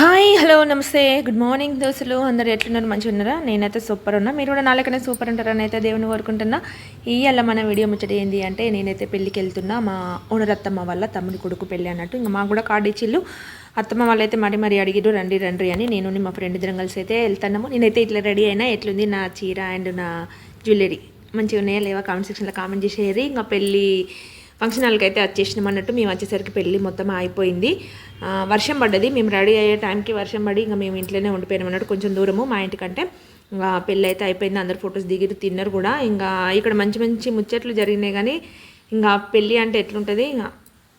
Hi hello నమస్తే. Good morning దోశలు అందరు ఎట్లున్నారు? మంచిగా ఉన్నారా? నేనైతే సూపర్ ఉన్నా. మీరు కూడా నాలుకనే సూపర్ ఉంటారని అయితే దేవుని కోరుకుంటున్నా. ఇవాళ మన వీడియో ముచ్చట ఏంది అంటే నేనైతే పెళ్ళికి వెళ్తున్నా. మా ఓనరత్తమ్మ వల్ల తమ్ముడి కొడుకు పెళ్ళి అన్నట్టు. ఇంకా మాకు కూడా కార్డు ఇచ్చిళ్ళు. అత్తమ్మ వాళ్ళైతే మరి మరి అడిగిరు రండి రండి అని. నేను మా ఫ్రెండ్ ఇద్దరం కలిసి అయితే వెళ్తున్నాము. నేనైతే ఇట్లా రెడీ అయినా ఎట్లుంది నా చీర అండ్ నా జ్యువెలరీ మంచిగా ఉన్నాయా? లేవా? కామెంట్ సెక్షన్లో కామెంట్ చేసేది. ఇంకా పెళ్ళి ఫంక్షన్ హాల్కి అయితే వచ్చేసినాం అన్నట్టు మేము వచ్చేసరికి పెళ్ళి మొత్తం అయిపోయింది వర్షం పడ్డది. మేము రెడీ అయ్యే టైంకి వర్షం పడి ఇంకా మేము ఇంట్లోనే ఉండిపోయినాం అన్నట్టు కొంచెం దూరము మా ఇంటికంటే. ఇంకా పెళ్ళి అయితే అయిపోయింది. అందరు ఫొటోస్ దిగిరు తిన్నారు కూడా. ఇంకా ఇక్కడ మంచి మంచి ముచ్చట్లు జరిగినాయి కానీ ఇంకా పెళ్ళి అంటే ఎట్లుంటుంది? ఇంకా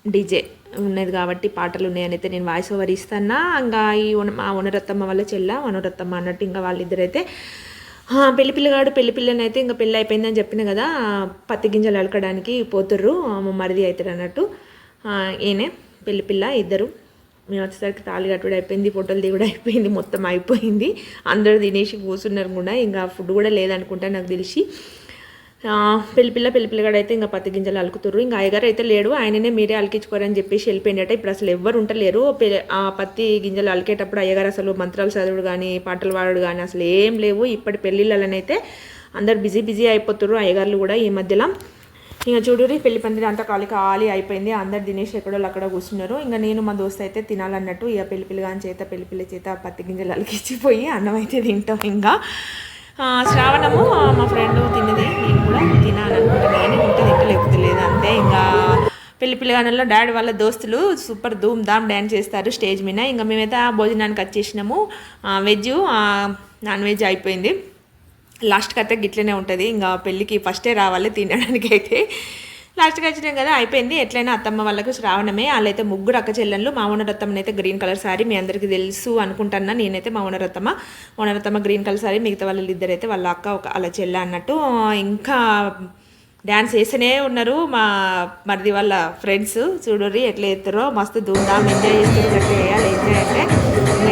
డీజే ఉన్నది కాబట్టి పాటలు ఉన్నాయని అయితే నేను వాయిస్ ఓవర్ ఇస్తానా ఇంకా ఈ మా వనరత్తమ్మ వల్ల చెల్ల వనరత్తమ్మ అన్నట్టు ఇంకా వాళ్ళిద్దరైతే పెళ్ళి పిల్లగాడు పెళ్ళి పిల్లని అయితే ఇంకా పెళ్ళి అయిపోయిందని చెప్పిన కదా పత్తి గింజలు అలకడానికి పోతుర్రు మా మరిది అవుతారు అన్నట్టు. ఈయనే పెళ్ళి పిల్ల ఇద్దరు. మేము వచ్చేసరికి తాళి కట్టుడు అయిపోయింది ఫోటోలు దిగుడు అయిపోయింది మొత్తం అయిపోయింది. అందరూ తినేసి కూర్చున్నారు కూడా ఇంకా ఫుడ్ కూడా లేదనుకుంటా నాకు తెలిసి. ఆ, పెళ్ళి పిల్ల పెళ్ళి పిల్లగాడు అయితే ఇంకా పత్తి గింజలు అలుకుతుర్రు. ఇంకా అయ్యగారు అయితే లేడు. ఆయననే మీరే అలికించుకోరని చెప్పేసి వెళ్ళిపోయినట్ట ఇప్పుడు అసలు ఎవ్వరు ఉంటలేరు ఆ పత్తి గింజలు అలికేటప్పుడు అయ్యగారు అసలు మంత్రాలు చదువుడు కానీ పాటలు పాడుడు కానీ అసలు ఏం లేవు. ఇప్పటి పెళ్ళిళ్ళనైతే అందరు బిజీ బిజీ అయిపోతుర్రు అయ్యగారులు కూడా ఈ మధ్యలో. ఇంకా చూడురి పెళ్ళి పందిరి అంతా ఖాళీ ఖాళీ అయిపోయింది. అందరు దినేష్ ఎక్కడో అక్కడ కూర్చున్నారు. ఇంకా నేను మా దోస్త్ అయితే తినాలన్నట్టు ఇక పెళ్ళి పిల్లగాని చేత పెళ్ళి పిల్ల చేత పత్తి గింజలు అలికిచ్చిపోయి అన్నం అయితే తింటాం ఇంకా. శ్రావణము మా ఫ్రెండ్ తినాలని అనుకుంటున్నాను కానీ ఉంటే తింటే లేకపోతే లేదు. అంతే. ఇంకా పెళ్ళి పిల్లగానల్లో డాడీ వాళ్ళ దోస్తులు సూపర్ ధూమ్ ధామ్ డ్యాన్స్ చేస్తారు స్టేజ్ మీద. ఇంకా మేమైతే ఆ భోజనానికి వచ్చేసినాము. వెజ్ నాన్ వెజ్ అయిపోయింది. లాస్ట్కి అయితే గిట్లనే ఉంటుంది. ఇంకా పెళ్ళికి ఫస్టే రావాలి తినడానికి అయితే. లాస్ట్కి వచ్చినాం కదా అయిపోయింది. ఎట్లయినా అత్తమ్మ వాళ్ళకు శ్రావణమే. వాళ్ళైతే ముగ్గురు అక్క చెల్లెళ్ళు. మా ఓనరత్తమ్మ అయితే గ్రీన్ కలర్ సారీ మీ అందరికీ తెలుసు అనుకుంటున్నా. నేనైతే మా ఓనరత్తమ్మ ఓనరత్తమ్మ గ్రీన్ కలర్ సారీ మిగతా వాళ్ళు ఇద్దరు అయితే వాళ్ళ అక్క ఒక అలా చెల్లె అన్నట్టు. ఇంకా డ్యాన్స్ వేస్తూనే ఉన్నారు మా మరిది వాళ్ళ ఫ్రెండ్స్. చూడరి ఎట్లా ఎత్తారో మస్తు ధూమ్ధామ్ ఎంజాయ్ చేస్తారు ఎట్లా చేయాలి ఎంజాయ్ అంటే.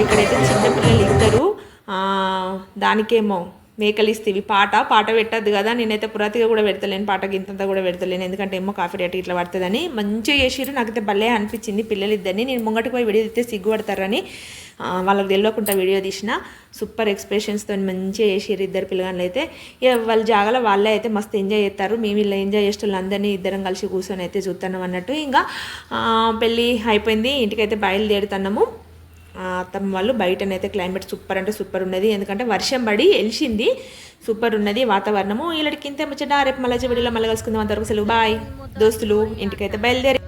ఇక్కడైతే చిన్నపిల్లలు ఇద్దరు. దానికేమో మేకలు ఇస్తేవి పాట పాట పెట్టద్దు కదా నేనైతే పురాతిగా కూడా పెడతలేను పాట గింతంతా కూడా పెడతలేను. ఎందుకంటే ఏమో కాఫీ రేట్ ఇట్లా పడుతుందని మంచిగా చేసిర్రు. నాకైతే భలే అనిపించింది పిల్లలు ఇద్దరిని నేను ముంగటికి పోయి వీడియో తీస్తే సిగ్గుపడతారని వాళ్ళకి తెలియకుండా వీడియో తీసిన. సూపర్ ఎక్స్ప్రెషన్స్తో మంచిగా చేసిర్రు ఇద్దరు పిల్లగాళ్ళు అయితే వాళ్ళ జాగాలో వాళ్ళే అయితే మస్తు ఎంజాయ్ చేస్తారు. మేము ఇలా ఎంజాయ్ చేసే వాళ్ళందరినీ ఇద్దరం కలిసి కూర్చొని అయితే చూస్తున్నాం అన్నట్టు. ఇంకా పెళ్ళి అయిపోయింది. ఇంటికైతే బయలుదేరుతున్నాము. అత్తమ్మ వాళ్ళు బయటనైతే క్లైమేట్ సూపర్ అంటే సూపర్ ఉన్నది. ఎందుకంటే వర్షం పడి వెలిసింది సూపర్ ఉన్నది వాతావరణము. ఇలాంటి కింద ముచ్చట. రేపు మళ్ళీ వీడియోలో మళ్ళీ కలుసుకుందాం. అంతవరకు సెలవు. బాయ్. దోస్తులు ఇంటికైతే బయలుదేరి